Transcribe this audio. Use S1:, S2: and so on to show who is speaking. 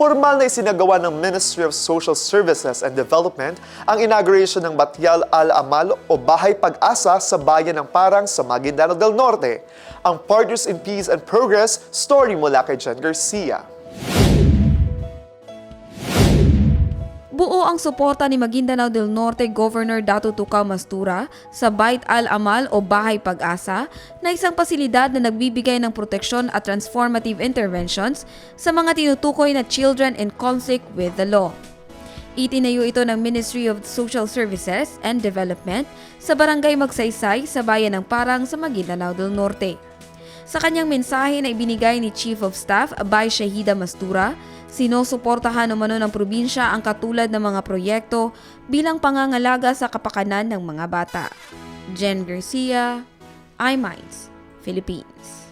S1: Formal na isinagawa ng Ministry of Social Services and Development ang inauguration ng Batyal Al-Amal o Bahay Pag-asa sa bayan ng Parang sa Maguindanao del Norte. Ang Partners in Peace and Progress, story mula kay Jen Garcia.
S2: Buo ang suporta ni Maguindanao del Norte Governor Dato Tukaw Mastura sa Bait Al-Amal o Bahay Pag-asa na isang pasilidad na nagbibigay ng proteksyon at transformative interventions sa mga tinutukoy na children in conflict with the law. Itinayo ito ng Ministry of Social Services and Development sa Barangay Magsaysay sa bayan ng Parang sa Maguindanao del Norte. Sa kanyang mensahe na ibinigay ni Chief of Staff Abay Shahida Mastura, sinusuportahan umano ng probinsya ang katulad ng mga proyekto bilang pangangalaga sa kapakanan ng mga bata. Jen Garcia, iMinds, Philippines.